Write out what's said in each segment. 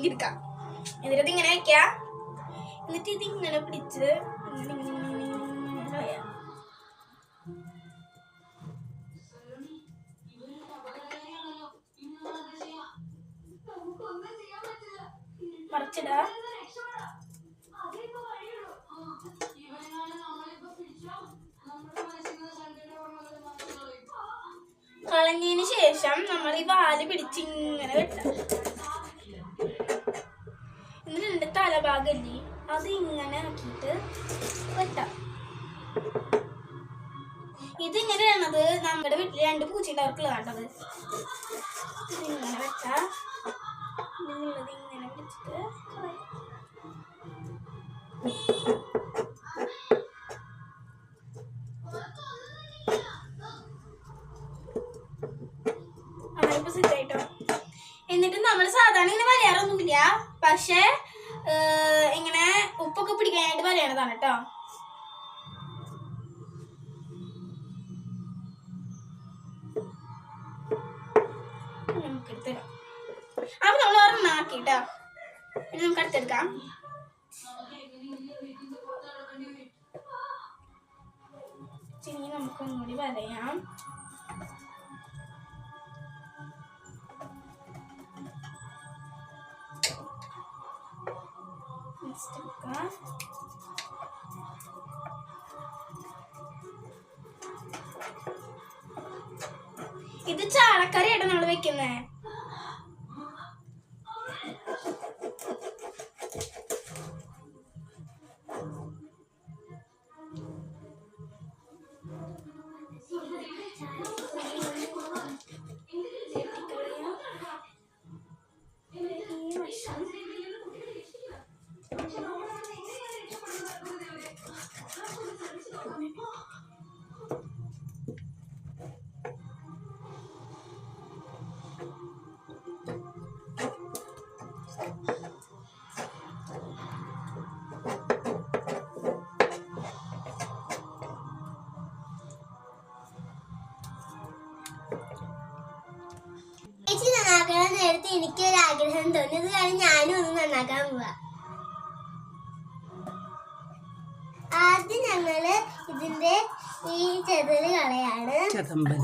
മീൻ എടുക്കാം എന്നിട്ട് ഇത് ഇങ്ങനെ വെക്കാം എന്നിട്ട് ഇത് ഇങ്ങനെ പിടിച്ച് കളഞ്ഞതിന് ശേഷം നമ്മൾ ഈ വാൽ പിടിച്ച് ഇങ്ങനെ വെട്ടാം തലഭാഗല്ലേ അത് ഇങ്ങനെ ആക്കിയിട്ട് വെട്ടാം. ഇതിങ്ങനെയാണത് നമ്മുടെ വീട്ടിൽ രണ്ട് പൂച്ചയുണ്ടാവർക്കുള്ള വേണ്ടത് ഇതിങ്ങനെ വെട്ടാം. ഇതിനുള്ളത് ഇങ്ങനെ വെച്ചിട്ട്. എന്നിട്ട് നമ്മൾ സാധാരണ ഇങ്ങനെ വരയാറൊന്നുമില്ല. പക്ഷെ ഇങ്ങനെ ഉപ്പൊക്കെ പിടിക്കാനായിട്ട് വരയണതാണ് കേട്ടോ നമുക്ക് എടുത്തിടാം അപ്പൊ നമ്മൾ ഒരെണ്ണം ആക്കി കേട്ടോ ഇനി നമുക്ക് അടുത്തെടുക്കാം ഇനി നമുക്ക് ഒന്നുകൂടി വരയാം നെക്സ്റ്റ് എടുക്കാം ഇത് ചാളക്കറിയാട്ടോ നമ്മൾ വെക്കുന്നേ. നന്നാക്കണ തോന്നിയത് എനിക്ക് ഒരു ആഗ്രഹം തോന്നി കാരണം ഞാനും ഒന്ന് നന്നാക്കാൻ പോവാ. ആദ്യം ഞങ്ങൾ ഇതിന്റെ ഈ ചെതൽ കളയാണ് ചതമ്പൻ.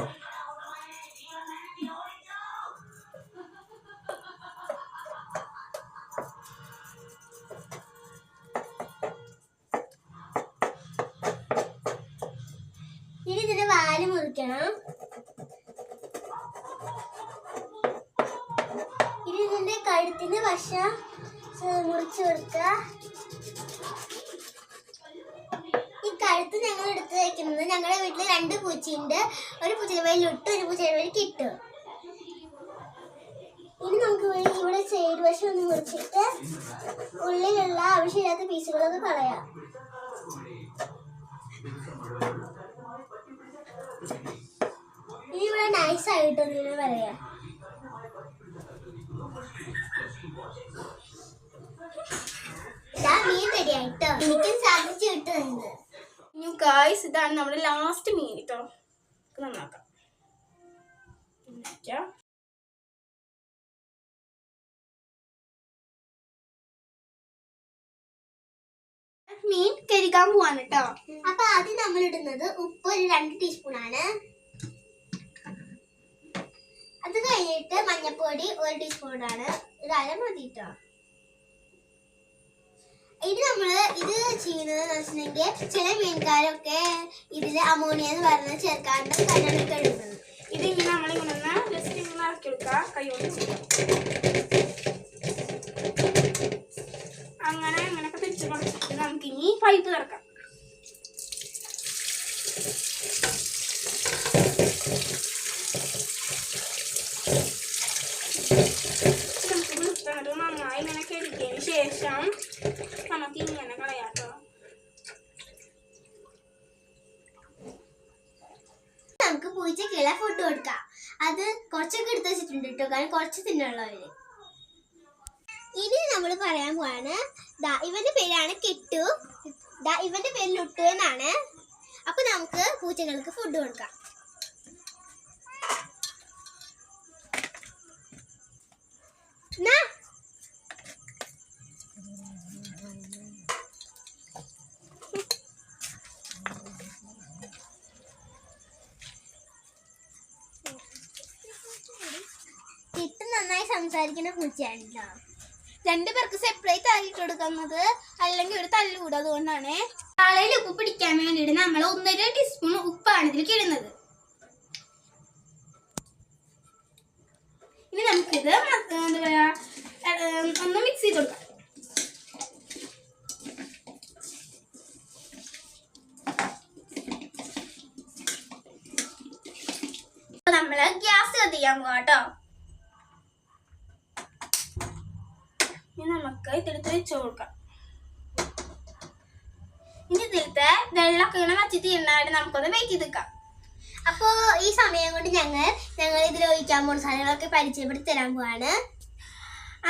ഇതിന്റെ ഭക്ഷണം മുറിച്ചു കൊടുക്കുക. ഈ കഴുത്ത് ഞങ്ങൾ എടുത്ത് വയ്ക്കുന്നത് ഞങ്ങളുടെ വീട്ടിൽ രണ്ട് പൂച്ചയുണ്ട്. ഒരു പൂച്ചയുടെ വഴി ഇട്ട് ഒരു പൂച്ചയുടെ വഴി കിട്ടു. ഇനി നമുക്ക് ഇവിടെ- സൈഡ് വശം ഒന്ന് മുറിച്ചിട്ട് ഉള്ളിലുള്ള ആവശ്യമില്ലാത്ത പീസുകളൊക്കെ കളയാം. ഇനി ഇവിടെ നൈസ് ആയിട്ടൊന്ന് പറയാം ഇതാ മീൻ റെഡി ആയിട്ടോ എനിക്കും സാധിച്ചു കിട്ടുന്നത് ഇനി ഗായ്സ് ഇതാണ് നമ്മുടെ ലാസ്റ്റ് മീൻ കേട്ടോ നന്നാക്കാം. മീൻ കരിക്കാൻ പോവാണ് കേട്ടോ അപ്പൊ ആദ്യം നമ്മൾ ഇടുന്നത് ഉപ്പ് ഒരു രണ്ട് ടീസ്പൂൺ ആണ് അത് കഴിഞ്ഞിട്ട് മഞ്ഞപ്പൊടി ഒരു ടീസ്പൂൺ ആണ് ഇത് അര മതി കേട്ടോ ഇത് നമ്മൾ ഇത് ചെയ്യുന്നത് വെച്ചിട്ടുണ്ടെങ്കിൽ ചില മീൻകാരൊക്കെ ഇതിൽ അമോണിയ എന്ന് പറയുന്നത് ചേർക്കാണ്ട് കല്യാണം കഴിയുന്നത് ഇതിങ്ങനെ നമ്മളിങ്ങനെ ജസ്റ്റ് ഇങ്ങനെ ഇറക്കി കൊടുക്കുക കൈ കൊണ്ട് അങ്ങനെ അങ്ങനെയൊക്കെ തിരിച്ചു കൊടുത്തിട്ട് നമുക്കിനി പൈപ്പ് തുറക്കാം നമുക്ക് വൃത്തിയായിട്ട് നന്നായി ഇങ്ങനെ കഴുകിയതിന് ശേഷം നമുക്ക് ഇങ്ങനെ കളയാട്ടോ നമുക്ക് കിള ഫുഡ് കൊടുക്കാം. അത് കുറച്ചൊക്കെ എടുത്ത് വെച്ചിട്ടുണ്ട് കേട്ടോ കാരണം കുറച്ച് തിന്നുള്ളവര് ഇനി നമ്മൾ പറയാൻ പോവാണ് ദാ ഇവന്റെ പേരാണ് കിട്ടു. ദാ ഇവന്റെ പേര് ലുട്ടു എന്നാണ്. അപ്പൊ നമുക്ക് പൂച്ചകൾക്ക് ഫുഡ് കൊടുക്കാം. എന്നാ കിട്ട് നന്നായി സംസാരിക്കുന്ന പൂച്ചയാണല്ലോ രണ്ടു പേർക്ക് സെപ്പറേറ്റ് ആയിട്ട് കൊടുക്കുന്നത് അല്ലെങ്കിൽ ഒരു തല്ലുകൂടും അതുകൊണ്ടാണ്. കാളയിൽ ഉപ്പ് പിടിക്കാൻ വേണ്ടിയിട്ട് നമ്മൾ ഒന്നര ടീസ്പൂൺ ഉപ്പാണ് ഇതിലേക്ക് ഇടുന്നത് ഇനി നമുക്കിത് മ- എന്താ പറയാ ഏഹ്, ഒന്ന് മിക്സ് ചെയ്ത് കൊടുക്കാം അപ്പൊ നമ്മൾ ഗ്യാസ് കത്തിക്കാൻ പോവാ കേട്ടോ ഇനി നമുക്ക് ഇതെടുത്ത് വെച്ച് കൊടുക്കാം. ഇനി ഇതിലത്തെ വെള്ളമൊക്കെ ഇങ്ങനെ വച്ചിട്ട് തീർന്നായിട്ട് നമുക്കൊന്ന് വെയിറ്റ് ചെയ്ത് നിൽക്കാം അപ്പോ ഈ സമയം കൊണ്ട് ഞങ്ങൾ ഞങ്ങൾ ഇതിൽ ഒഴിക്കാൻ പോകുന്ന സാധനങ്ങളൊക്കെ പരിചയപ്പെടുത്തി തരാൻ പോവാണ്.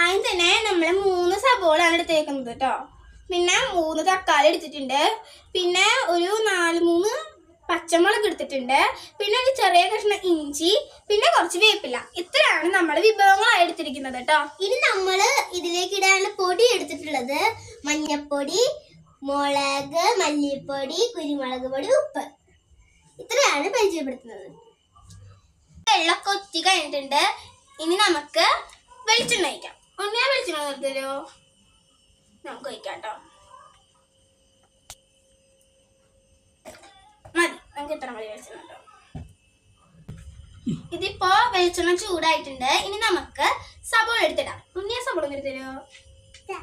ആദ്യം തന്നെ നമ്മൾ മൂന്ന് സബോളാണ് എടുത്തേക്കുന്നത് കേട്ടോ. പിന്നെ മൂന്ന് തക്കാളി എടുത്തിട്ടുണ്ട്. പിന്നെ ഒരു നാല് മൂന്ന് പച്ചമുളക് എടുത്തിട്ടുണ്ട്. പിന്നെ ഒരു ചെറിയ കഷ്ണം ഇഞ്ചി പിന്നെ കുറച്ച് വേപ്പില. ഇത്രയാണ് നമ്മൾ വിഭവങ്ങളായി എടുത്തിരിക്കുന്നത് കേട്ടോ ഇനി നമ്മൾ ഇതിലേക്ക് ഇടാനുള്ള പൊടി എടുത്തിട്ടുള്ളത് മഞ്ഞപ്പൊടി മുളക് മല്ലിപ്പൊടി കുരുമുളക് പൊടി ഉപ്പ്. ഇത്രയാണ് പരിചയപ്പെടുത്തുന്നത്. വെള്ളമൊക്കെ ഒത്തി കഴിഞ്ഞിട്ടുണ്ട്. ഇനി നമുക്ക് വെളിച്ചെണ്ണ ഒഴിക്കാം. ഉണ്ണിയാ വെളിച്ചെണ്ണ നിർത്തരോ നമുക്ക് ഒഴിക്കാം കേട്ടോ നമുക്ക് ഇത്ര മതി വെളിച്ചെണ്ണ കേട്ടോ ഇതിപ്പോ വെളിച്ചെണ്ണ ചൂടായിട്ടുണ്ട്. ഇനി നമുക്ക് സബോള എടുത്തിടാം. ഉണ്ണിയ സബോള നിർത്തല്ലോ ഇടാട്ടോ.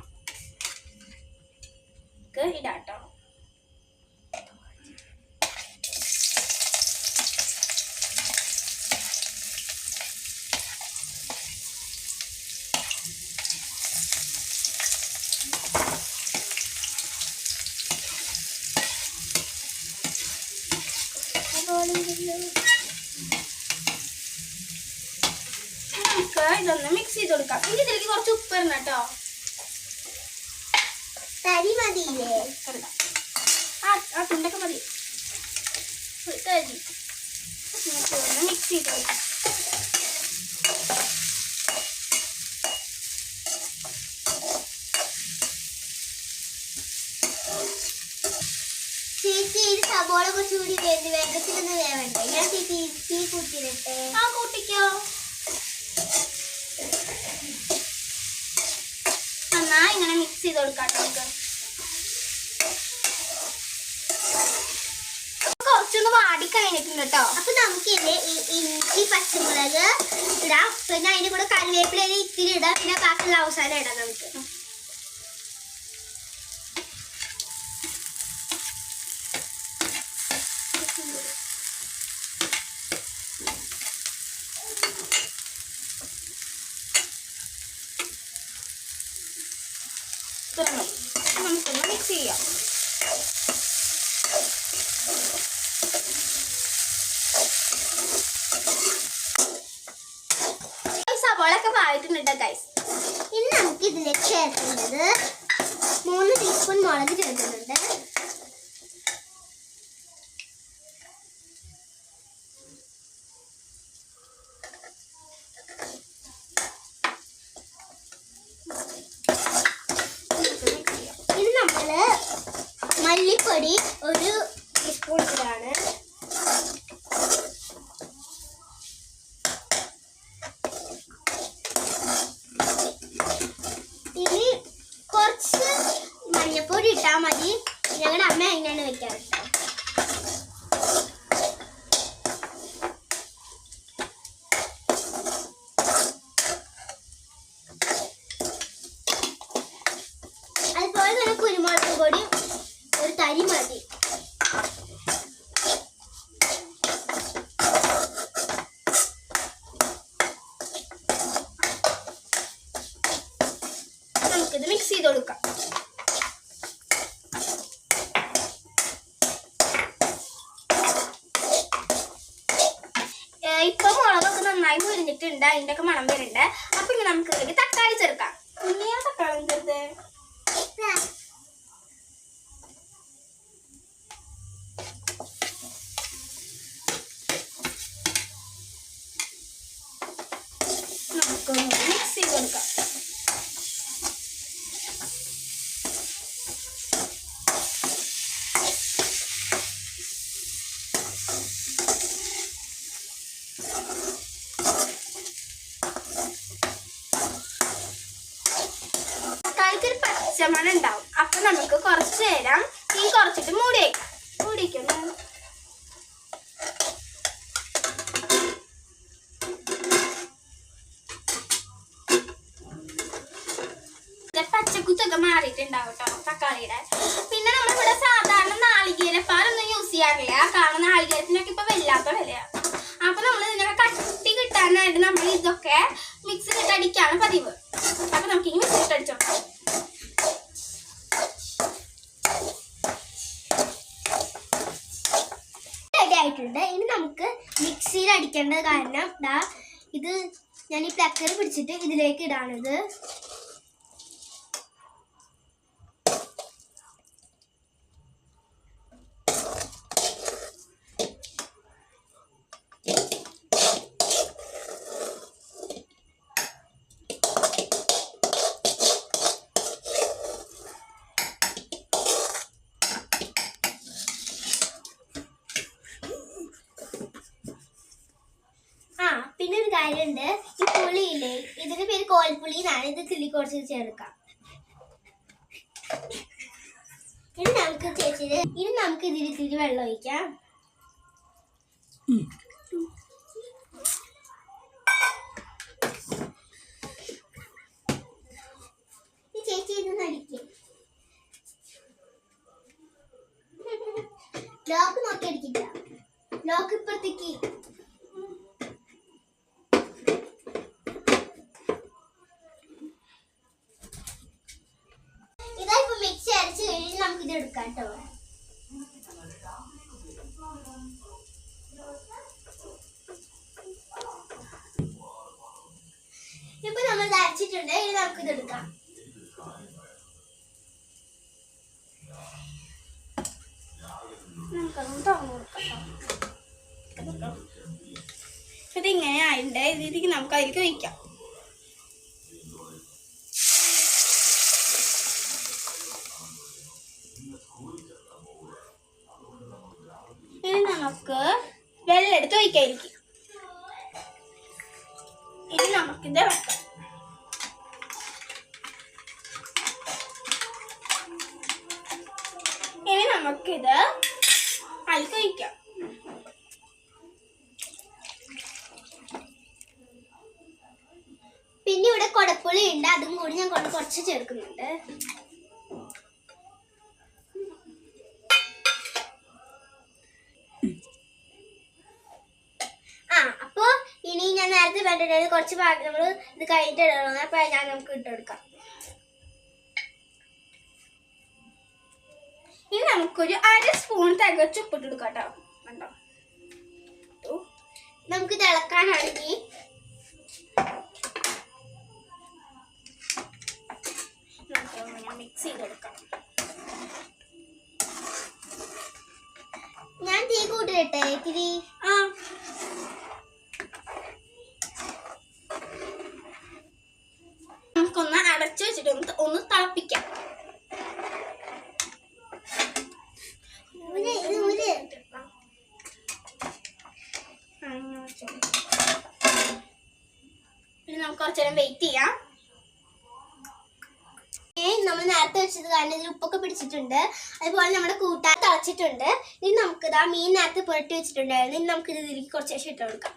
ഇടാം കേട്ടോ നമുക്ക് ഇതൊന്ന് മിക്സ് ചെയ്ത് കൊടുക്കാം ഇനി ഇതിലേക്ക് കുറച്ച് ഉപ്പ് ഇടണം കേട്ടോ തരി മതിയില്ലേ കരുതാം ആ ആ തുണ്ടൊക്കെ മതി നമുക്ക് ഒന്ന് മിക്സ് ചെയ്ത് കൊടുക്കാം ചേച്ചി ഇത് സബോള കുറച്ചുകൂടി വേണ്ടി വേഗത്തിലൊന്ന് വേവണ്ടേ ഞാൻ ചേച്ചി തീ കൂട്ടിയിട്ടെ ആ കൂട്ടിക്കോ. നന്നായി ഇങ്ങനെ മിക്സ് ചെയ്ത് കൊടുക്കാം നമുക്ക്. വാടി കഴിഞ്ഞിട്ടുണ്ട് അപ്പൊ നമുക്ക് ഇതിൽ ഈ ഇഞ്ചി പച്ചമുളക് ഇടാം. പിന്നെ അതിന്റെ കൂടെ കറിവേപ്പില ഇത്തിരി ഇടാം. പിന്നെ ബാക്കിയുള്ള അവസാനം ഇടാം നമുക്ക് ഇത്ര മതി നമുക്കൊന്ന് മിക്സ് ചെയ്യാം ഈ സവാളൊക്കെ വായിട്ടുണ്ട് കേട്ടോ ഗൈസ് ഇനി നമുക്ക് ഇതിലേക്ക് ചേർക്കുന്നത് മൂന്ന് ടീസ്പൂൺ മുളക് ചേർക്കുന്നുണ്ട് നമുക്ക് മിക്സ് ചെയ്യാം ഇത് നമ്മൾ മല്ലിപ്പൊടി ഒരു ടീസ്പൂൺ ഇതാണ് ഇനി കുറച്ച് മഞ്ഞപ്പൊടി ഇട്ടാൽ മതി. ഞങ്ങളുടെ അമ്മ അങ്ങനെയാണ് വെക്കാറ് കേട്ടോ അതുപോലെ തന്നെ കുരുമുളക് പൊടി ഒരു തരി മതി നമുക്കിത് മിക്സ് ചെയ്ത് കൊടുക്കാം ഏ, ഇപ്പൊ മുളകൊക്കെ നന്നായി മുരിഞ്ഞിട്ടുണ്ട് അതിന്റെ ഒക്കെ മണം വരുന്നുണ്ട്. അപ്പൊ ഇനി നമുക്ക് ഇതിലേക്ക് തക്കാളി ചേർക്കാം. ഉണ്ണിയാ തക്കാളി ചേർത്ത് നമുക്കൊന്ന് മിക്സ് ചെയ്ത് കൊടുക്കാം പച്ചമണം ഉണ്ടാവും അപ്പൊ നമുക്ക് കുറച്ച് നേരം ഈ കുറച്ചിട്ട് മൂടി വയ്ക്കാം മൂടി പച്ചക്കുത്തൊക്കെ മാറിയിട്ടുണ്ടാവും തക്കാളിയുടെ. പിന്നെ നമ്മളിവിടെ സാധാരണ നാളികേരപ്പാലൊന്നും യൂസ് ചെയ്യാറില്ല. കാരണം നാളികേരത്തിനൊക്കെ ഇപ്പൊ വല്ലാത്ത വിലയാണ് അപ്പൊ നമ്മൾ ഇതിനൊക്കെ കട്ടി കിട്ടാനായിട്ട് നമ്മൾ ഇതൊക്കെ മിക്സിയിലിട്ട് അടിക്കാണ് പതിവ്. അപ്പൊ നമുക്ക് ഈ മിക്സ് അടിച്ചോക്കാം. ആയിട്ടുണ്ട് ഇനി നമുക്ക് മിക്സിയിൽ അടിക്കേണ്ടത് കാരണം ദാ ഇത് ഞാൻ ഈ പ്ലക്കർ പിടിച്ചിട്ട് ഇതിലേക്ക് ഇടാണിത് ആ പിന്നെ ഒരു കാര്യമുണ്ട്. ഈ പുളിയില്ലേ? ഇതിന്റെ പേര് കോൽപ്പുളി എന്നാണ്. ഇത് ചില്ലി കുറച്ച് ചേർക്കാം. ഇനി നമുക്ക് ചേച്ചി ഇനി നമുക്ക് ഇതിൽ ഇത്തിരി വെള്ളം ഒഴിക്കാം. ലോക്ക് നോക്കി അടിക്കില്ല. ലോക്ക് ഇപ്പുറത്തേക്ക് ഇതാ ഇപ്പൊ മിക്സി അരച്ച് കഴിഞ്ഞ് നമുക്ക് ഇത് എടുക്കാം കേട്ടോ ഇപ്പൊ നമ്മൾ ഇത് അരച്ചിട്ടുണ്ട് ഇനി നമുക്ക് ഇത് എടുക്കാം നമുക്കതൊന്ന് തുറന്നു കൊടുക്കാം കേട്ടോ. ഇത് ഇങ്ങനെ ആയിട്ടുണ്ട് ഇതിലേക്ക് നമുക്ക് അതിലേക്ക് വയ്ക്കാം ഇനി നമുക്ക് വെള്ളം എടുത്ത് ഒഴിക്കാതിരിക്കും പിന്നെ ഇവിടെ കൊടപ്പുളി ഉണ്ട്. അതും കൂടി ഞാൻ കുറച്ച് ചേർക്കുന്നുണ്ട്. ആ അപ്പോ ഇനി ഞാൻ നേരത്തെ വേണ്ടത് കുറച്ച് ഭാഗം നമ്മൾ ഇത് കഴിഞ്ഞിട്ട് ഇടണം? അപ്പൊ ഞാൻ നമുക്ക് ഇട്ടെടുക്കാം ഇനി നമുക്കൊരു അര സ്പൂൺ തികച്ച് ഉപ്പിട്ട് കൊടുക്കാം കേട്ടോ കണ്ടോ. നമുക്ക് തിളക്കാനാണെങ്കിൽ മിക്സ് ചെയ്തെടുക്കാം. ഞാൻ തീ കൂട്ടിട്ടെ ഇത്തിരി. ആ. നമുക്കൊന്ന് അടച്ചു വെച്ചിട്ട് ഒന്ന് തിളപ്പിക്കാം. പിന്നെ നമുക്ക് കുറച്ചു നേരം വെയിറ്റ് ചെയ്യാം നമ്മൾ നേരത്തെ വെച്ചത് കാരണം ഇതിൽ ഉപ്പൊക്കെ പിടിച്ചിട്ടുണ്ട്. അതുപോലെ നമ്മുടെ കൂട്ടാൻ തിളച്ചിട്ടുണ്ട്. ഇനി നമുക്ക് ഇതാ മീൻ നേരത്തെ പുരട്ടി വെച്ചിട്ടുണ്ടായിരുന്നു. ഇനി നമുക്ക് ഇത് ഇതിലേക്ക് കുറച്ച് ശേഷം ഇട്ട് കൊടുക്കാം.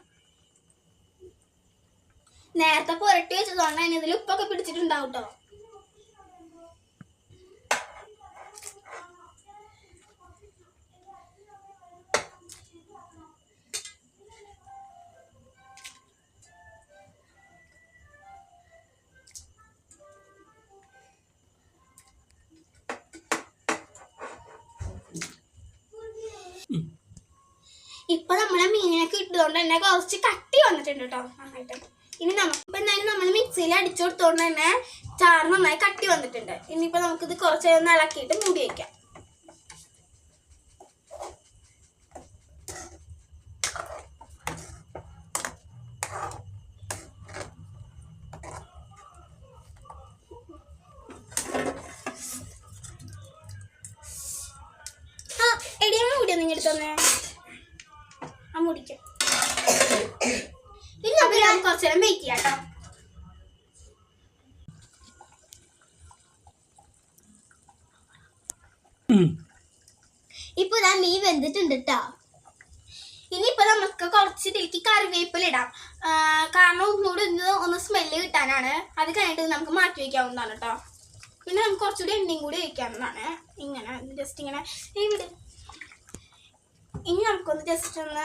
നേരത്തെ പുരട്ടി വെച്ചതുകൊണ്ട് തന്നെ ഇതിൽ ഉപ്പൊക്കെ പിടിച്ചിട്ടുണ്ടാവും കേട്ടോ ഇപ്പൊ നമ്മളെ മീനിനൊക്കെ ഇട്ടതുകൊണ്ട് തന്നെ കുറച്ച് കട്ടി വന്നിട്ടുണ്ട് കേട്ടോ നന്നായിട്ട്. ഇനി നമുക്ക് ഇപ്പൊ എന്തായാലും നമ്മൾ മിക്സിയിൽ അടിച്ചു കൊടുത്തോണ്ട് തന്നെ ചാറ് നന്നായി കട്ടി വന്നിട്ടുണ്ട്. ഇനിയിപ്പോ നമുക്കിത് കുറച്ച് ഒന്ന് ഇളക്കിയിട്ട് മൂടി വയ്ക്കാം ആ എടി ആ മൂടി ഒന്ന് എടുത്ത് തന്നെ. ആ മൂടിക്കാം. ഇനി നമുക്ക് കുറച്ച് നേരം വെയിറ്റ് ചെയ്യാം കേട്ടോ. ഇപ്പൊ ഞാൻ മീൻ വെന്തിട്ടുണ്ട് കേട്ടോ ഇനിയിപ്പോ നമുക്ക് കുറച്ച് ഇതിലേക്ക് കറിവേപ്പില ഇടാം. കാരണം ഒന്നുകൂടി ഒന്ന് ഒന്ന് സ്മെല്ല് കിട്ടാനാണ്. അത് കഴിഞ്ഞിട്ട് നമുക്ക് മാറ്റി വയ്ക്കാവുന്നതാണ് കേട്ടോ പിന്നെ നമുക്ക് കുറച്ചുകൂടി എണ്ണയും കൂടി വയ്ക്കാവുന്നതാണ് ഇങ്ങനെ ജസ്റ്റ് ഇങ്ങനെ. ഇവിടെ. ഇനി നമുക്കൊന്ന് ജസ്റ്റ് ഒന്ന്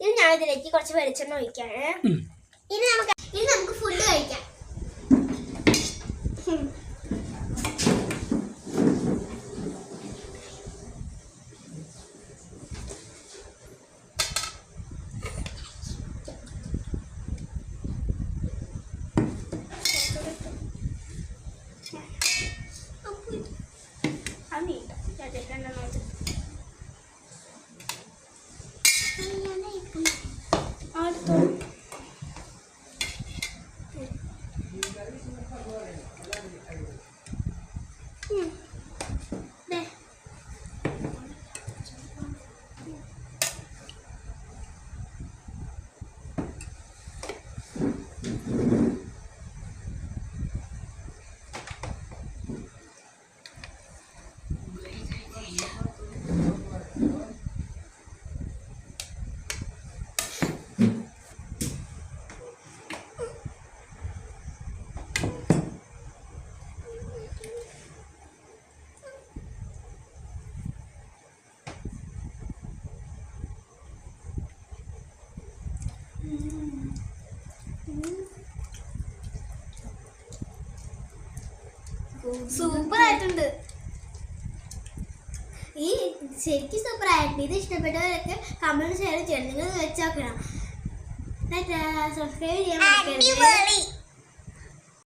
ഇത് ഞാൻ ഇതിലേക്ക് കുറച്ച് വെളിച്ചെണ്ണ ഒഴിക്കാണ്. ഇനി നമുക്ക് ഫുഡ് കഴിക്കാം അത് നീട്ടാം ചേട്ടൻ രണ്ടെണ്ണം വെച്ച്. ആ, എടുത്തോ. ഉം. ദേ. സൂപ്പർ ആയിട്ടുണ്ട് ഈ ശരിക്കും സൂപ്പർ ആയിട്ട് ഇത് ഇഷ്ടപ്പെട്ടവരൊക്കെ കമന്റ് ഷെയർ ചെയ്യണം. നിങ്ങൾ വെച്ചോക്കണം സബ്സ്ക്രൈബ് ചെയ്യാൻ